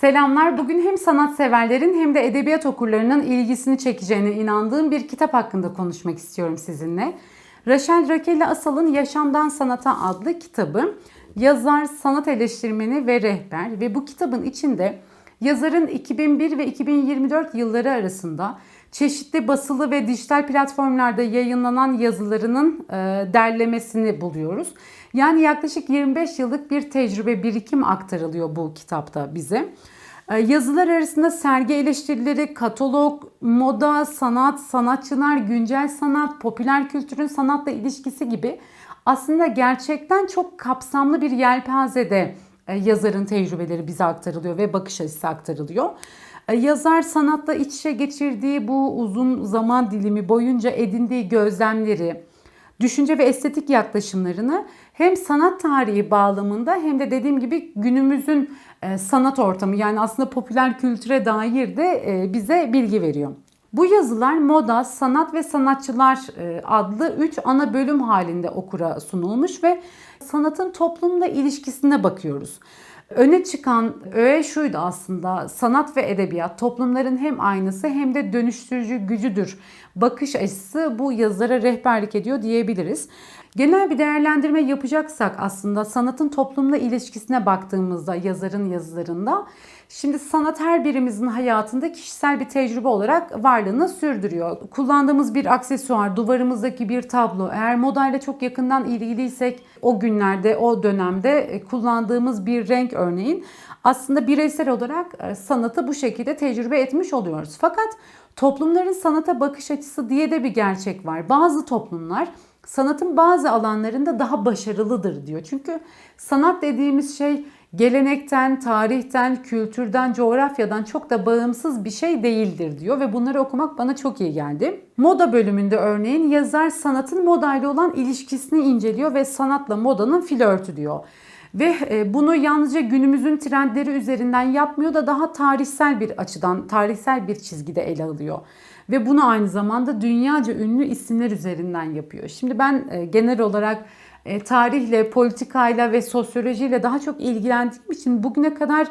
Selamlar. Bugün hem sanatseverlerin hem de edebiyat okurlarının ilgisini çekeceğine inandığım bir kitap hakkında konuşmak istiyorum sizinle. Rachel Rakeli Asal'ın Yaşamdan Sanata adlı kitabı. Yazar, sanat eleştirmeni ve rehber ve bu kitabın içinde yazarın 2001 ve 2024 yılları arasında çeşitli basılı ve dijital platformlarda yayınlanan yazılarının e, derlemesini buluyoruz. Yani yaklaşık 25 yıllık bir tecrübe birikim aktarılıyor bu kitapta bize. E, yazılar arasında sergi eleştirileri, katalog, moda, sanat, sanatçılar, güncel sanat, popüler kültürün sanatla ilişkisi gibi aslında gerçekten çok kapsamlı bir yelpazede yazarın tecrübeleri bize aktarılıyor ve bakış açısı aktarılıyor. E, yazar sanatla iç içe geçirdiği bu uzun zaman dilimi boyunca edindiği gözlemleri, düşünce ve estetik yaklaşımlarını hem sanat tarihi bağlamında hem de dediğim gibi günümüzün e, sanat ortamı yani aslında popüler kültüre dair de e, bize bilgi veriyor. Bu yazılar moda, sanat ve sanatçılar adlı 3 ana bölüm halinde okura sunulmuş ve sanatın toplumla ilişkisine bakıyoruz. Öne çıkan öğe şuydu aslında sanat ve edebiyat toplumların hem aynısı hem de dönüştürücü gücüdür. Bakış açısı bu yazara rehberlik ediyor diyebiliriz. Genel bir değerlendirme yapacaksak aslında sanatın toplumla ilişkisine baktığımızda yazarın yazılarında Şimdi sanat her birimizin hayatında kişisel bir tecrübe olarak varlığını sürdürüyor. Kullandığımız bir aksesuar, duvarımızdaki bir tablo, eğer modayla çok yakından ilgiliysek o günlerde, o dönemde kullandığımız bir renk örneğin aslında bireysel olarak e, sanatı bu şekilde tecrübe etmiş oluyoruz. Fakat toplumların sanata bakış açısı diye de bir gerçek var. Bazı toplumlar sanatın bazı alanlarında daha başarılıdır diyor. Çünkü sanat dediğimiz şey gelenekten, tarihten, kültürden, coğrafyadan çok da bağımsız bir şey değildir diyor ve bunları okumak bana çok iyi geldi. Moda bölümünde örneğin yazar sanatın modayla olan ilişkisini inceliyor ve sanatla modanın flörtü diyor. Ve e, bunu yalnızca günümüzün trendleri üzerinden yapmıyor da daha tarihsel bir açıdan, tarihsel bir çizgide ele alıyor. Ve bunu aynı zamanda dünyaca ünlü isimler üzerinden yapıyor. Şimdi ben e, genel olarak tarihle, politikayla ve sosyolojiyle daha çok ilgilendiğim için bugüne kadar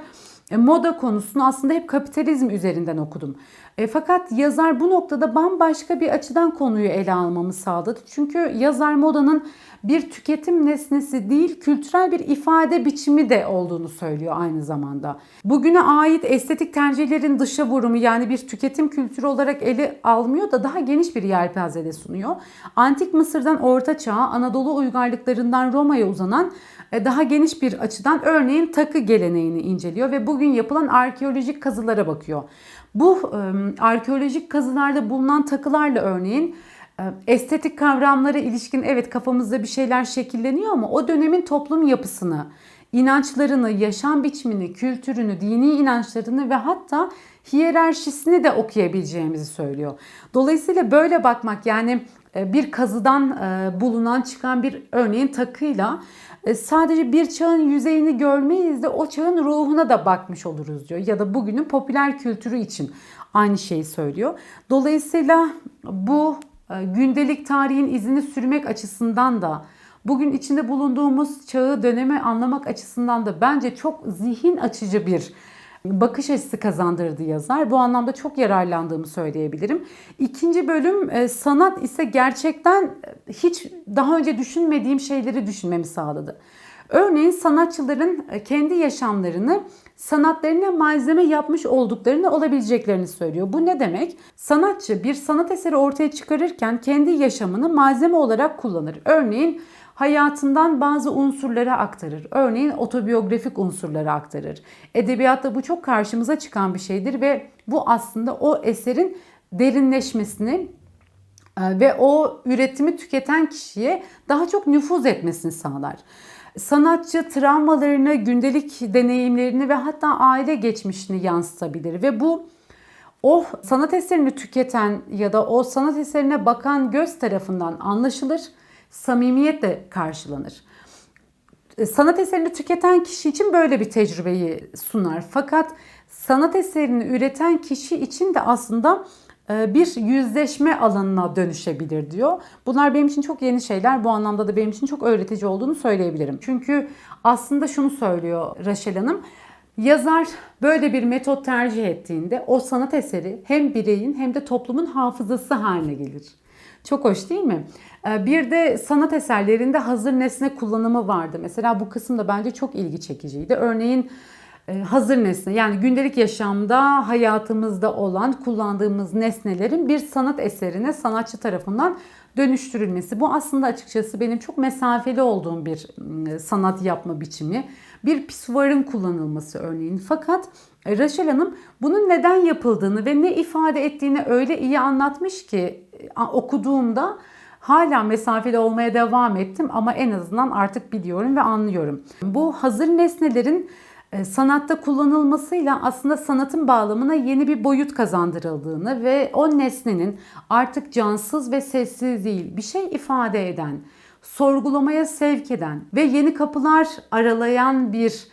e, moda konusunu aslında hep kapitalizm üzerinden okudum. E, fakat yazar bu noktada bambaşka bir açıdan konuyu ele almamı sağladı. Çünkü yazar modanın bir tüketim nesnesi değil, kültürel bir ifade biçimi de olduğunu söylüyor aynı zamanda. Bugüne ait estetik tercihlerin dışa vurumu yani bir tüketim kültürü olarak ele almıyor da daha geniş bir yelpazede sunuyor. Antik Mısır'dan Orta Çağ'a, Anadolu uygarlıklarından Roma'ya uzanan e, daha geniş bir açıdan örneğin takı geleneğini inceliyor ve bugün yapılan arkeolojik kazılara bakıyor. Bu e, arkeolojik kazılarda bulunan takılarla örneğin e, estetik kavramlara ilişkin evet kafamızda bir şeyler şekilleniyor ama o dönemin toplum yapısını, inançlarını, yaşam biçimini, kültürünü, dini inançlarını ve hatta hiyerarşisini de okuyabileceğimizi söylüyor. Dolayısıyla böyle bakmak yani bir kazıdan bulunan çıkan bir örneğin takıyla e, sadece bir çağın yüzeyini görmeyiz de o çağın ruhuna da bakmış oluruz diyor. Ya da bugünün popüler kültürü için aynı şeyi söylüyor. Dolayısıyla bu e, gündelik tarihin izini sürmek açısından da bugün içinde bulunduğumuz çağı dönemi anlamak açısından da bence çok zihin açıcı bir bakış açısı kazandırdı yazar. Bu anlamda çok yararlandığımı söyleyebilirim. İkinci bölüm e, sanat ise gerçekten e, hiç daha önce düşünmediğim şeyleri düşünmemi sağladı. Örneğin sanatçıların e, kendi yaşamlarını sanatlarına malzeme yapmış olduklarını olabileceklerini söylüyor. Bu ne demek? Sanatçı bir sanat eseri ortaya çıkarırken kendi yaşamını malzeme olarak kullanır. Örneğin hayatından bazı unsurları aktarır. Örneğin otobiyografik unsurları aktarır. Edebiyatta bu çok karşımıza çıkan bir şeydir ve bu aslında o eserin derinleşmesini e, ve o üretimi tüketen kişiye daha çok nüfuz etmesini sağlar. Sanatçı travmalarını, gündelik deneyimlerini ve hatta aile geçmişini yansıtabilir ve bu o sanat eserini tüketen ya da o sanat eserine bakan göz tarafından anlaşılır samimiyetle karşılanır. E, sanat eserini tüketen kişi için böyle bir tecrübeyi sunar. Fakat sanat eserini üreten kişi için de aslında e, bir yüzleşme alanına dönüşebilir diyor. Bunlar benim için çok yeni şeyler. Bu anlamda da benim için çok öğretici olduğunu söyleyebilirim. Çünkü aslında şunu söylüyor Raşel Hanım. Yazar böyle bir metot tercih ettiğinde o sanat eseri hem bireyin hem de toplumun hafızası haline gelir. Çok hoş değil mi? Ee, Bir de sanat eserlerinde hazır nesne kullanımı vardı. Mesela bu kısım da bence çok ilgi çekiciydi. Örneğin e, hazır nesne yani gündelik yaşamda hayatımızda olan kullandığımız nesnelerin bir sanat eserine sanatçı tarafından dönüştürülmesi. Bu aslında açıkçası benim çok mesafeli olduğum bir m, sanat yapma biçimi. Bir pisuvarın kullanılması örneğin. Fakat e, Raşel Hanım bunun neden yapıldığını ve ne ifade ettiğini öyle iyi anlatmış ki e, okuduğumda hala mesafeli olmaya devam ettim ama en azından artık biliyorum ve anlıyorum. Bu hazır nesnelerin e, sanatta kullanılmasıyla aslında sanatın bağlamına yeni bir boyut kazandırıldığını ve o nesnenin artık cansız ve sessiz değil bir şey ifade eden, sorgulamaya sevk eden ve yeni kapılar aralayan bir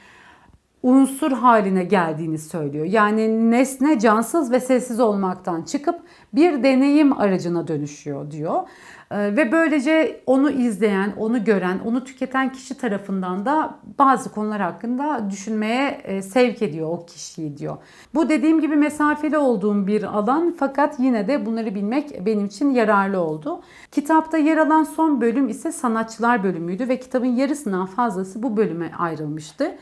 unsur haline geldiğini söylüyor. Yani nesne cansız ve sessiz olmaktan çıkıp bir deneyim aracına dönüşüyor diyor. Ee, Ve böylece onu izleyen, onu gören, onu tüketen kişi tarafından da bazı konular hakkında düşünmeye e, sevk ediyor o kişiyi diyor. Bu dediğim gibi mesafeli olduğum bir alan fakat yine de bunları bilmek benim için yararlı oldu. Kitapta yer alan son bölüm ise sanatçılar bölümüydü ve kitabın yarısından fazlası bu bölüme ayrılmıştı.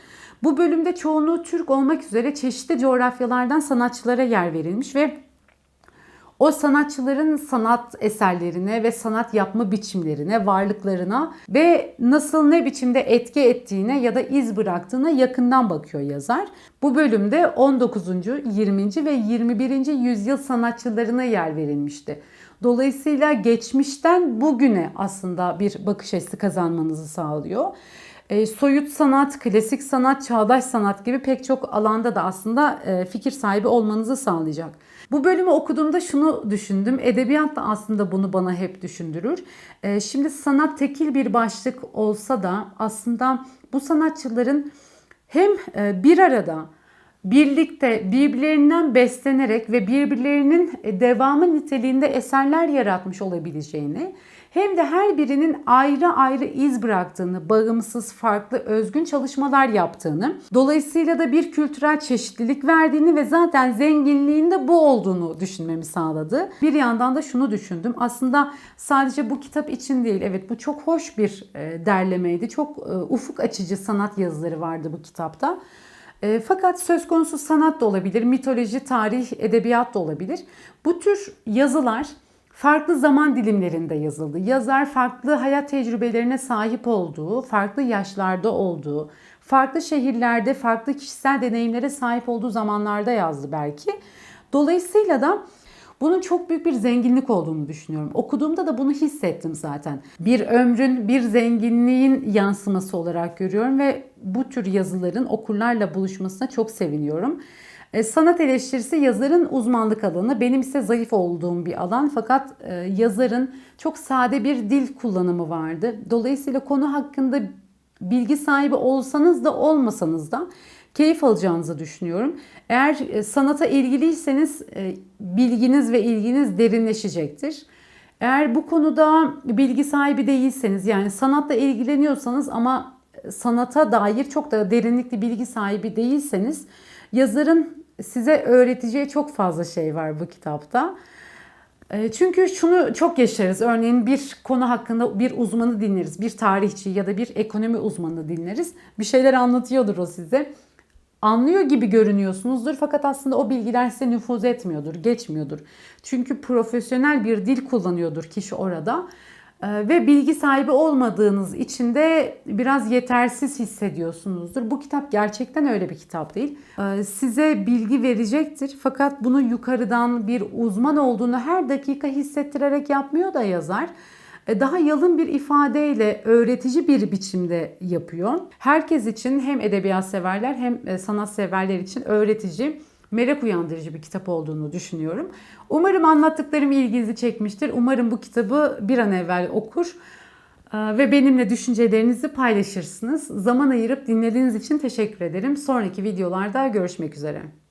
Bu bölümde çoğunluğu Türk olmak üzere çeşitli coğrafyalardan sanatçılara yer verilmiş ve o sanatçıların sanat eserlerine ve sanat yapma biçimlerine, varlıklarına ve nasıl ne biçimde etki ettiğine ya da iz bıraktığına yakından bakıyor yazar. Bu bölümde 19. 20. ve 21. yüzyıl sanatçılarına yer verilmişti. Dolayısıyla geçmişten bugüne aslında bir bakış açısı kazanmanızı sağlıyor. E, soyut sanat, klasik sanat, çağdaş sanat gibi pek çok alanda da aslında e, fikir sahibi olmanızı sağlayacak. Bu bölümü okuduğumda şunu düşündüm. Edebiyat da aslında bunu bana hep düşündürür. E, şimdi sanat tekil bir başlık olsa da aslında bu sanatçıların hem e, bir arada birlikte birbirlerinden beslenerek ve birbirlerinin e, devamı niteliğinde eserler yaratmış olabileceğini hem de her birinin ayrı ayrı iz bıraktığını, bağımsız, farklı, özgün çalışmalar yaptığını, dolayısıyla da bir kültürel çeşitlilik verdiğini ve zaten zenginliğinde bu olduğunu düşünmemi sağladı. Bir yandan da şunu düşündüm. Aslında sadece bu kitap için değil, evet bu çok hoş bir e, derlemeydi. Çok e, ufuk açıcı sanat yazıları vardı bu kitapta. E, fakat söz konusu sanat da olabilir, mitoloji, tarih, edebiyat da olabilir. Bu tür yazılar farklı zaman dilimlerinde yazıldı. Yazar farklı hayat tecrübelerine sahip olduğu, farklı yaşlarda olduğu, farklı şehirlerde farklı kişisel deneyimlere sahip olduğu zamanlarda yazdı belki. Dolayısıyla da bunun çok büyük bir zenginlik olduğunu düşünüyorum. Okuduğumda da bunu hissettim zaten. Bir ömrün, bir zenginliğin yansıması olarak görüyorum ve bu tür yazıların okurlarla buluşmasına çok seviniyorum. E, Sanat eleştirisi yazarın uzmanlık alanı. Benim ise zayıf olduğum bir alan fakat e, yazarın çok sade bir dil kullanımı vardı. Dolayısıyla konu hakkında bilgi sahibi olsanız da olmasanız da keyif alacağınızı düşünüyorum. Eğer e, sanata ilgiliyseniz e, bilginiz ve ilginiz derinleşecektir. Eğer bu konuda bilgi sahibi değilseniz yani sanatla ilgileniyorsanız ama sanata dair çok da derinlikli bilgi sahibi değilseniz yazarın size öğreteceği çok fazla şey var bu kitapta. E, Çünkü şunu çok yaşarız. Örneğin bir konu hakkında bir uzmanı dinleriz. Bir tarihçi ya da bir ekonomi uzmanı dinleriz. Bir şeyler anlatıyordur o size. Anlıyor gibi görünüyorsunuzdur fakat aslında o bilgiler size nüfuz etmiyordur, geçmiyordur. Çünkü profesyonel bir dil kullanıyordur kişi orada. Ee, Ve bilgi sahibi olmadığınız için de biraz yetersiz hissediyorsunuzdur. Bu kitap gerçekten öyle bir kitap değil. Ee, Size bilgi verecektir fakat bunu yukarıdan bir uzman olduğunu her dakika hissettirerek yapmıyor da yazar daha yalın bir ifadeyle öğretici bir biçimde yapıyor. Herkes için hem edebiyat severler hem e, sanat severler için öğretici, merak uyandırıcı bir kitap olduğunu düşünüyorum. Umarım anlattıklarım ilginizi çekmiştir. Umarım bu kitabı bir an evvel okur e, ve benimle düşüncelerinizi paylaşırsınız. Zaman ayırıp dinlediğiniz için teşekkür ederim. Sonraki videolarda görüşmek üzere.